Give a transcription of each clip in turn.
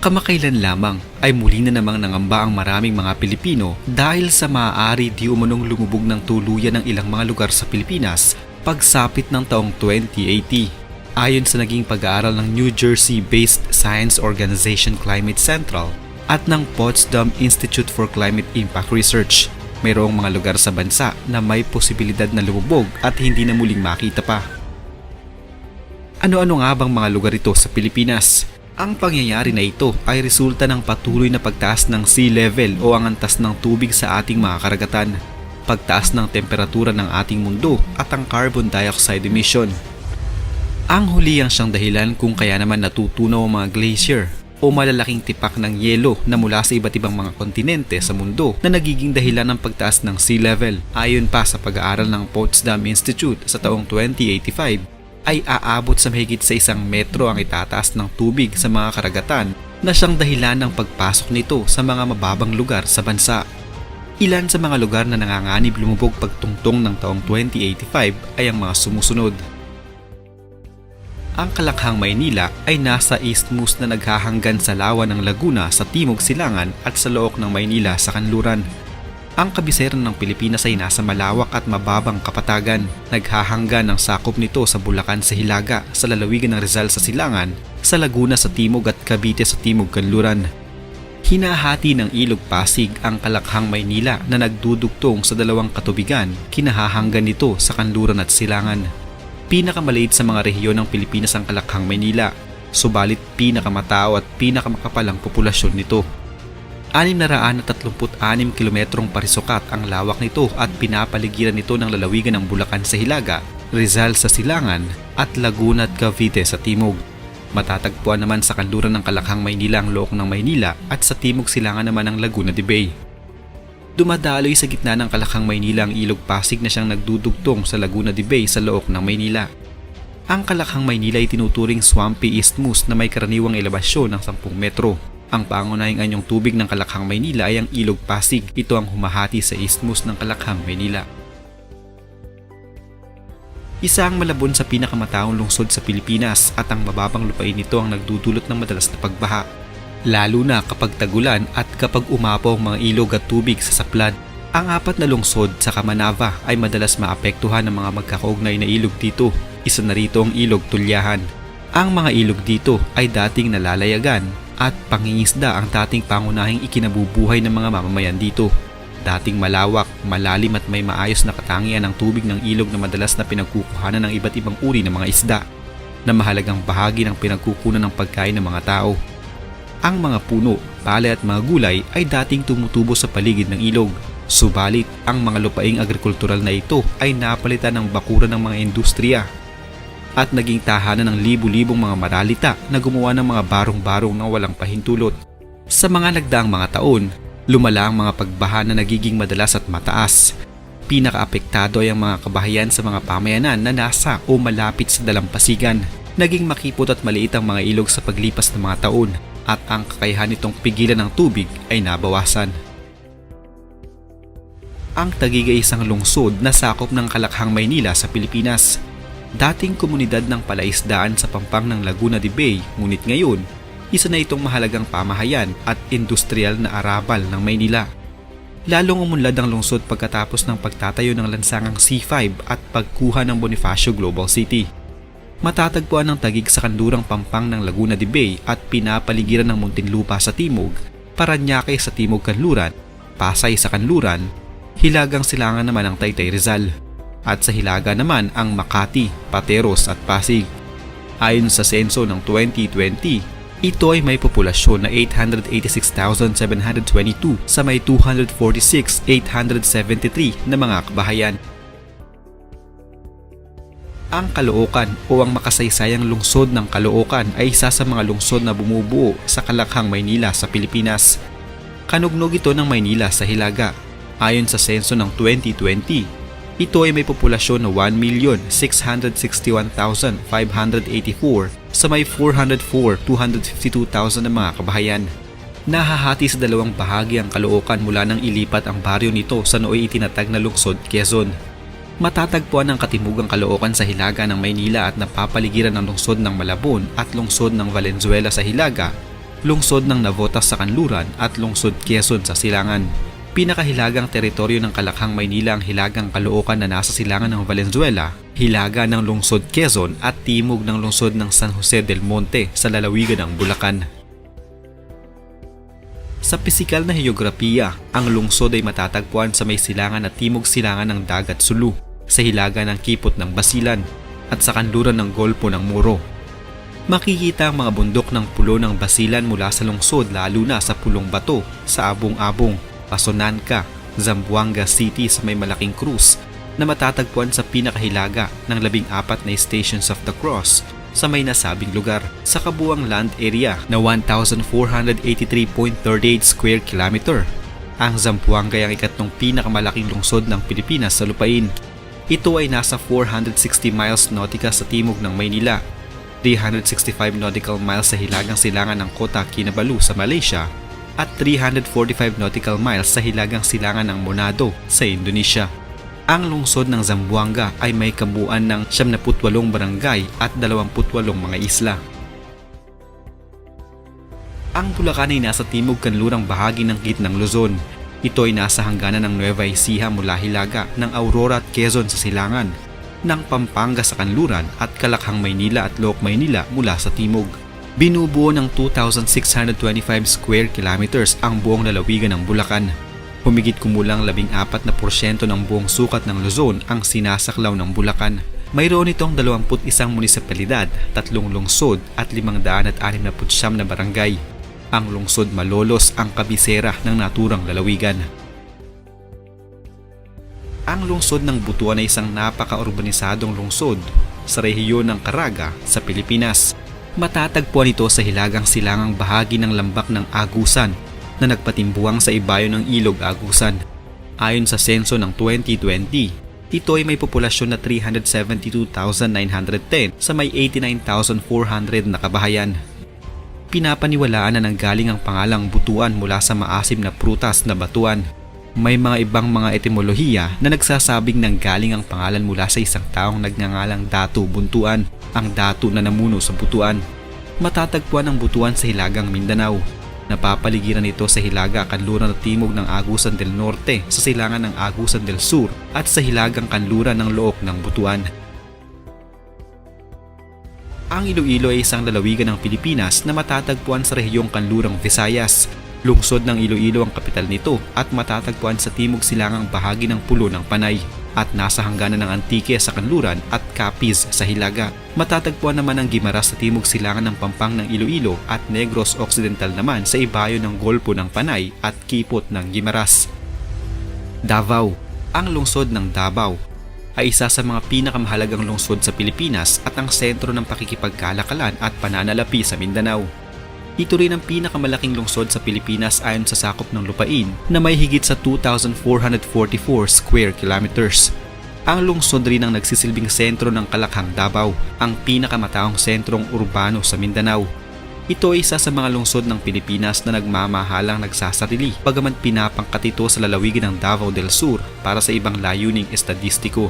Kamakailan lamang ay muli na namang nangamba ang maraming mga Pilipino dahil sa maaari di umanong lumubog ng tuluyan ng ilang mga lugar sa Pilipinas pagsapit ng taong 2080. Ayon sa naging pag-aaral ng New Jersey-based Science Organization Climate Central at ng Potsdam Institute for Climate Impact Research, mayroong mga lugar sa bansa na may posibilidad na lumubog at hindi na muling makita pa. Ano-ano nga bang mga lugar ito sa Pilipinas? Ang pangyayari na ito ay resulta ng patuloy na pagtaas ng sea level o ang antas ng tubig sa ating mga karagatan, pagtaas ng temperatura ng ating mundo at ang carbon dioxide emission. Ang huli ang siyang dahilan kung kaya naman natutunaw ang mga glacier o malalaking tipak ng yelo na mula sa iba't ibang mga kontinente sa mundo na nagiging dahilan ng pagtaas ng sea level. Ayon pa sa pag-aaral ng Potsdam Institute sa taong 2085, ay aabot sa mahigit sa isang metro ang itataas ng tubig sa mga karagatan na siyang dahilan ng pagpasok nito sa mga mababang lugar sa bansa. Ilan sa mga lugar na nanganganib lumubog pagtungtong ng taong 2085 ay ang mga sumusunod. Ang Kalakhang Maynila ay nasa isthmus na naghahanggan sa lawa ng Laguna sa Timog Silangan at sa Look ng Maynila sa Kanluran. Ang kabisera ng Pilipinas ay nasa malawak at mababang kapatagan. Naghahanggan ang sakop nito sa Bulacan sa Hilaga, sa lalawigan ng Rizal sa Silangan, sa Laguna sa Timog at Cavite sa Timog Kanluran. Hinahati ng Ilog Pasig ang Kalakhang Maynila na nagdudugtong sa dalawang katubigan, kinahahanggan nito sa Kanluran at Silangan. Pinakamaliit sa mga rehiyon ng Pilipinas ang Kalakhang Maynila, subalit pinakamatao at pinakamakapalang populasyon nito. 636 kilometrong parisukat ang lawak nito at pinapaligiran nito ng lalawigan ng Bulacan sa Hilaga, Rizal sa Silangan at Laguna at Cavite sa Timog. Matatagpuan naman sa kanluran ng Kalakhang Maynila ang Look ng Maynila at sa Timog Silangan naman ang Laguna de Bay. Dumadaloy sa gitna ng Kalakhang Maynila ang Ilog Pasig na siyang nagdudugtong sa Laguna de Bay sa Look ng Maynila. Ang Kalakhang Maynila ay tinuturing swampy isthmus na may karaniwang elevasyon ng 10 metro. Ang pangunahing anyong tubig ng Kalakhang Maynila ay ang Ilog Pasig. Ito ang humahati sa isthmus ng Kalakhang Maynila. Isa ang malabon sa pinakamataong lungsod sa Pilipinas at ang mababang lupain nito ang nagdudulot ng madalas na pagbaha. Lalo na kapag tagulan at kapag umapaw ang mga ilog at tubig sa saplad. Ang apat na lungsod sa Kamanava ay madalas maapektuhan ng mga magkakaugnay na ilog dito. Isa na rito ang ilog Tulyahan. Ang mga ilog dito ay dating nalalayagan at pangingisda ang dating pangunahing ikinabubuhay ng mga mamamayan dito. Dating malawak, malalim at may maayos na katangian ng tubig ng ilog na madalas na pinagkukuhanan ng iba't ibang uri ng mga isda na mahalagang bahagi ng pinagkukunan ng pagkain ng mga tao. Ang mga puno, palay at mga gulay ay dating tumutubo sa paligid ng ilog. Subalit, ang mga lupaing agrikultural na ito ay napalitan ng bakuran ng mga industriya at naging tahanan ng libu-libong mga maralita na gumawa ng mga barong-barong na walang pahintulot. Sa mga nagdaang mga taon, lumala ang mga pagbaha na nagiging madalas at mataas. Pinakaapektado ay ang mga kabahayan sa mga pamayanan na nasa o malapit sa dalampasigan. Naging makipot at maliit ang mga ilog sa paglipas ng mga taon at ang kakayahan nitong pigilan ng tubig ay nabawasan. Ang Taguig ay isang lungsod na sakop ng Kalakhang Maynila sa Pilipinas dating komunidad ng palaisdaan sa pampang ng Laguna de Bay ngunit ngayon, isa na itong mahalagang pamahayan at industrial na arabal ng Maynila. Lalong umunlad ang lungsod pagkatapos ng pagtatayo ng lansangang C5 at pagkuha ng Bonifacio Global City. Matatagpuan ng tagig sa kandurang pampang ng Laguna de Bay at pinapaligiran ng Muntinlupa sa timog, Paranaque sa timog kanluran, Pasay sa kanluran, Hilagang silangan naman ang Taytay Rizal at sa Hilaga naman ang Makati, Pateros at Pasig. Ayon sa senso ng 2020, ito ay may populasyon na 886,722 sa may 246,873 na mga kabahayan. Ang Caloocan o ang makasaysayang lungsod ng Caloocan ay isa sa mga lungsod na bumubuo sa Kalakhang Maynila sa Pilipinas. Kanugnog ito ng Maynila sa Hilaga. Ayon sa senso ng 2020, ito ay may populasyon na 1,661,584 sa may 404,252,000 na mga kabahayan. Nahahati sa dalawang bahagi ang Caloocan mula nang ilipat ang baryo nito sa nooy itinatag na lungsod Quezon. Matatagpuan ang katimugang Caloocan sa Hilaga ng Maynila at napapaligiran ng lungsod ng Malabon at lungsod ng Valenzuela sa Hilaga lungsod ng Navotas sa Kanluran at lungsod Quezon sa Silangan. Pinakahilagang teritoryo ng Kalakhang Maynila ang hilagang Caloocan na nasa silangan ng Valenzuela, hilaga ng lungsod Quezon at timog ng lungsod ng San Jose del Monte sa lalawigan ng Bulacan. Sa pisikal na heograpiya, ang lungsod ay matatagpuan sa may silangan at timog silangan ng dagat Sulu, sa hilaga ng kipot ng Basilan, at sa kanluran ng Golpo ng Moro. Makikita ang mga bundok ng pulo ng Basilan mula sa lungsod lalo na sa Pulong Bato, sa Abong-Abong, Pasonanca, Zamboanga City sa may malaking krus na matatagpuan sa pinakahilaga ng labing apat na Stations of the Cross sa may nasabing lugar sa kabuang land area na 1,483.38 square kilometer. Ang Zamboanga ay ang ikatlong pinakamalaking lungsod ng Pilipinas sa lupain. Ito ay nasa 460 miles nautica sa timog ng Maynila, 365 nautical miles sa hilagang silangan ng Kota Kinabalu sa Malaysia at 345 nautical miles sa hilagang silangan ng Monado sa Indonesia. Ang lungsod ng Zamboanga ay may kabuuan ng 78 barangay at 28 mga isla. Ang Bulacan ay nasa timog kanlurang bahagi ng gitnang Luzon. Ito ay nasa hangganan ng Nueva Ecija mula hilaga ng Aurora at Quezon sa silangan, ng Pampanga sa kanluran at Kalakhang Maynila at Lok Maynila mula sa timog. Binubuo ng 2,625 square kilometers ang buong lalawigan ng Bulacan. Humigit kumulang 14% ng buong sukat ng Luzon ang sinasaklaw ng Bulacan. Mayroon itong 21 munisipalidad, tatlong lungsod at 569 na barangay. Ang lungsod Malolos ang kabisera ng naturang lalawigan. Ang lungsod ng Butuan ay isang napaka-urbanisadong lungsod sa rehiyon ng Caraga sa Pilipinas. Matatagpuan ito sa hilagang silangang bahagi ng lambak ng Agusan na nagpatimbuang sa ibayo ng Ilog Agusan. Ayon sa senso ng 2020, ito ay may populasyon na 372,910 sa may 89,400 na kabahayan. Pinapaniwalaan na nanggaling ang pangalang butuan mula sa maasim na prutas na batuan. May mga ibang mga etimolohiya na nagsasabing nanggaling ang pangalan mula sa isang taong nagngangalang Datu Buntuan, ang datu na namuno sa butuan. Matatagpuan ang butuan sa Hilagang Mindanao. Napapaligiran ito sa Hilaga Kanluran at Timog ng Agusan del Norte sa silangan ng Agusan del Sur at sa Hilagang Kanluran ng Look ng Butuan. Ang Iloilo ay isang lalawigan ng Pilipinas na matatagpuan sa rehiyong Kanlurang Visayas. Lungsod ng Iloilo ang kapital nito at matatagpuan sa timog silangang bahagi ng Pulo ng Panay at nasa hangganan ng Antique sa Kanluran at Capiz sa Hilaga. Matatagpuan naman ang Gimaras sa timog silangan ng Pampang ng Iloilo at Negros Occidental naman sa ibayo ng Golpo ng Panay at Kipot ng Gimaras. Davao Ang lungsod ng Davao ay isa sa mga pinakamahalagang lungsod sa Pilipinas at ang sentro ng pakikipagkalakalan at pananalapi sa Mindanao. Ito rin ang pinakamalaking lungsod sa Pilipinas ayon sa sakop ng lupain na may higit sa 2,444 square kilometers. Ang lungsod rin ang nagsisilbing sentro ng Kalakhang Davao, ang pinakamataong sentrong urbano sa Mindanao. Ito ay isa sa mga lungsod ng Pilipinas na nagmamahalang nagsasarili bagaman pinapangkat ito sa lalawigan ng Davao del Sur para sa ibang layuning estadistiko.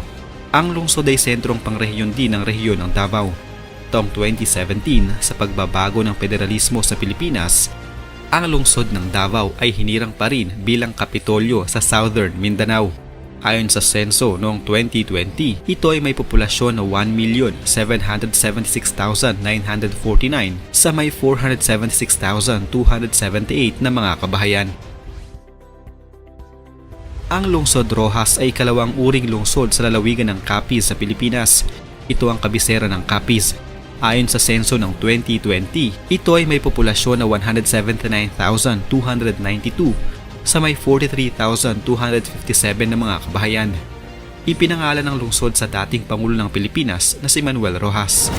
Ang lungsod ay sentrong pangrehiyon din ng rehiyon ng Davao taong 2017 sa pagbabago ng federalismo sa Pilipinas, ang lungsod ng Davao ay hinirang pa rin bilang kapitolyo sa Southern Mindanao. Ayon sa senso noong 2020, ito ay may populasyon na 1,776,949 sa may 476,278 na mga kabahayan. Ang lungsod Rojas ay kalawang uring lungsod sa lalawigan ng Capiz sa Pilipinas. Ito ang kabisera ng Capiz Ayon sa senso ng 2020, ito ay may populasyon na 179,292 sa may 43,257 na mga kabahayan. Ipinangalan ng lungsod sa dating Pangulo ng Pilipinas na si Manuel Rojas.